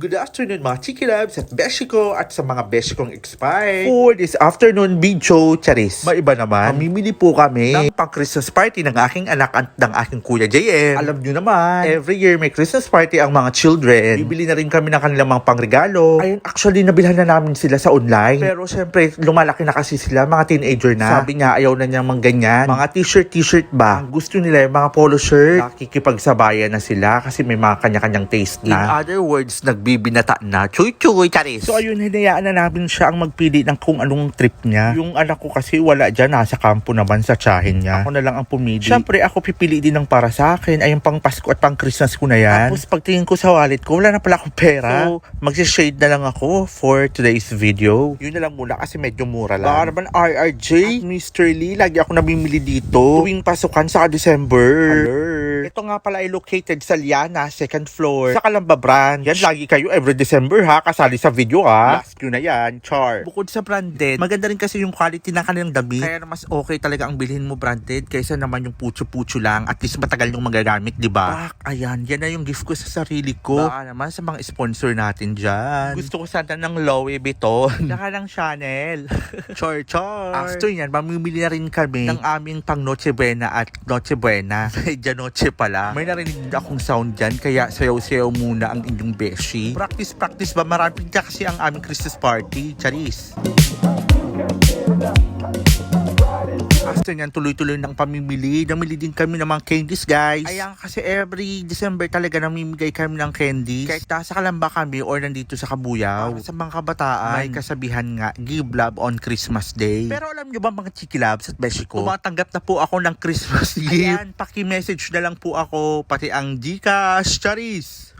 Good afternoon mga Chiki Labs at Beshi ko at sa mga Beshi kong expired. For this afternoon video, Charis. Maiba naman. Mamimili po kami ng pang Christmas party ng aking anak at ng aking kuya JM. Alam nyo naman, every year may Christmas party ang mga children. Bibili na rin kami ng kanilang mga pangregalo. Ayun, actually nabilhan na namin sila sa online. Pero syempre, lumalaki na kasi sila, mga teenager na. Sabi niya, ayaw na niyang mangganyan. Mga t-shirt, t-shirt ba? Ang gusto nila yung mga polo shirt. Nakikipagsabayan na sila kasi may mga kanya-kanyang taste na. In other words, nagbibinata na. Chuy-chuy, charis. So ayun, hinayaan na namin siya ang magpili ng kung anong trip niya. Yung anak ko kasi wala dyan, nasa kampo naman sa tsahin niya. Ako na lang ang pumili. Siyempre, ako pipili din ng para sa akin. Ay, yung pang Pasko at pang Christmas ko na yan. Tapos pagtingin ko sa wallet ko, wala na pala akong pera. So, magsishade na lang ako for today's video. Yun na lang muna kasi medyo mura lang. Baka naman RRJ, Mr. Lee, lagi ako namimili dito. Tuwing pasukan sa December. Alert. Ito nga pala ay located sa Liana, second floor. Sa Kalamba brand. Yan, lagi kayo every December ha, kasali sa video ha. Last na yan, char. Bukod sa branded, maganda rin kasi yung quality ng kanilang damit. Kaya mas okay talaga ang bilhin mo branded kaysa naman yung pucho-pucho lang. At least matagal yung magagamit, di ba? Pak, ayan, yan na yung gift ko sa sarili ko. Baka naman sa mga sponsor natin dyan. Gusto ko sana ng Louis Vuitton. Saka ng Chanel. char, char. After yan, mamimili na rin kami ng aming pang Noche Buena at Noche Buena. Medya Noche pala. May narinig akong sound dyan, kaya sayaw-sayaw muna ang inyong beshi. Practice, practice ba? Marami ka kasi ang aming Christmas party. Charis. After nyan, tuloy-tuloy ng pamimili. Namili din kami ng mga candies, guys. Ayan, kasi every December talaga namimigay kami ng candies. Kahit nasa Kalamba kami or nandito sa Kabuyaw. Para sa mga kabataan, may kasabihan nga, give love on Christmas Day. Pero alam nyo ba mga Chiki Labs at Beshi ko? Tumatanggap na po ako ng Christmas gift. Ayan, paki-message na lang po ako, pati ang Gcash, Charis.